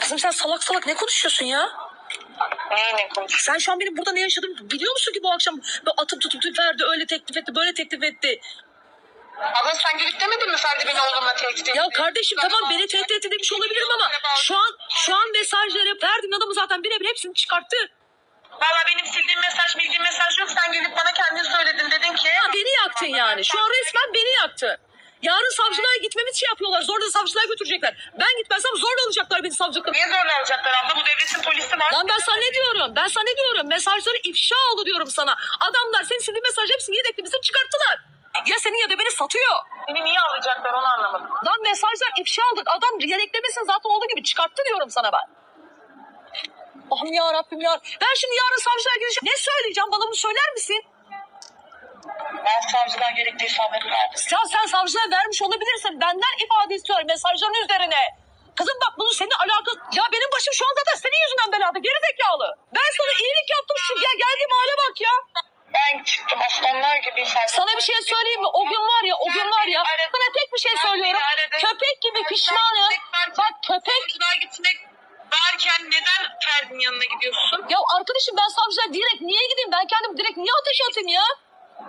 Kızım sen salak salak ne konuşuyorsun ya? Neyi ne konuşuyorsun? Sen şu an benim burada ne yaşadığımı biliyor musun ki bu akşam böyle atıp tutup verdi öyle teklif etti böyle teklif etti. Abla sen gelip demedin mi Ferdi beni oğlumla tehdit etti? Ya kardeşim tamam beni tehdit etti demiş olabilirim ama şu an şu an mesajları Ferdi'nin adamı zaten birebir hepsini çıkarttı. Valla benim sildiğim mesaj bildiğim mesaj yok. Sen gelip bana kendin söyledin dedin ki. Ya beni yaktın yani. Şu an resmen beni. Yarın savcılığa gitmemiz şey yapıyorlar. Zorla savcılığa götürecekler. Ben gitmezsem zorla alacaklar beni savcılıkta. Niye zorla alacaklar abla? Bu devletin polisi var. Lan ben sana ne diyorum? Ben sana ne diyorum? Mesajları ifşa oldu diyorum sana. Adamlar senin sildiğin mesaj hepsini yedekli çıkarttılar. Ya senin ya da beni satıyor. Seni niye alacaklar onu anlamadım. Lan mesajlar ifşa aldık. Adam yedeklemesin zaten olduğu gibi çıkarttı diyorum sana ben. Allah'ım ya Rabbim ya. Ben şimdi yarın savcılığa gideceğim. Ne söyleyeceğim? Bana bunu söyler misin? Ben savcılar gerekli ifademi verdim. Sen, sen savcılığa vermiş olabilirsin. Benden ifade istiyorum mesajların üzerine. Kızım bak bunun senin alakası... Ya benim başım şu an zaten senin yüzünden belada. Geri zekalı. Ben sana iyilik yaptım. Şu ya geldiğim hale bak ya. Ben çıktım aslanlar gibi. Sana bir şey söyleyeyim mi? O gün var ya, o gün var ya. Sana tek bir şey söylüyorum. Köpek gibi pişmanım. Bak köpek. Varken neden Ferdi'nin yanına gidiyorsun? Ya arkadaşım ben savcıya direkt niye gideyim? Ben kendim direkt niye ateş atayım ya?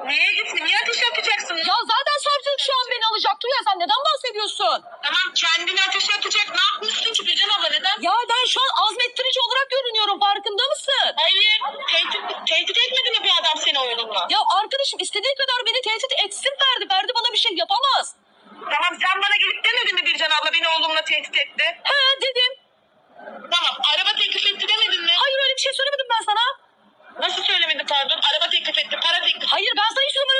Niye gitsin? Niye ateş atacaksın? Ya zaten savcılık şu an beni alacaktı ya. Sen neden bahsediyorsun? Tamam kendini ateş atacak. Ne yapmışsın ki Gülcan abla neden? Ya ben şu an azmettirici olarak görünüyorum. Farkında mısın? Hayır. Tehdit, tehdit etmedi mi bir adam seni oğlumla? Ya arkadaşım istediği kadar beni tehdit etsin Ferdi. Ferdi bana bir şey yapamaz. Tamam sen bana gelip demedin mi Bircan abla beni oğlumla tehdit etti? He dedim. Tamam araba teklif etti demedin mi? Hayır öyle bir şey söylemedim ben sana. Nasıl söylemedi pardon? Araba teklif etti, para teklif Hayır ben sana hiç öyle...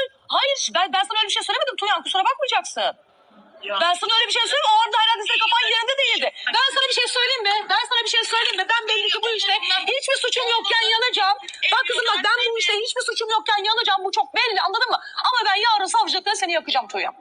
Ben, ben sana öyle bir şey söylemedim Tuyan. Kusura bakmayacaksın. Ya. Ben sana öyle bir şey söyleyeyim. O arada herhalde senin kafan yerinde değildi. Ben sana bir şey söyleyeyim mi? Ben sana bir şey söyleyeyim mi? Ben belli ki bu işte hiçbir suçum yokken yanacağım. Bak kızım bak ben bu işte hiçbir suçum yokken yanacağım. Bu çok belli anladın mı? Ama ben yarın savcılıkta seni yakacağım Tuğyan.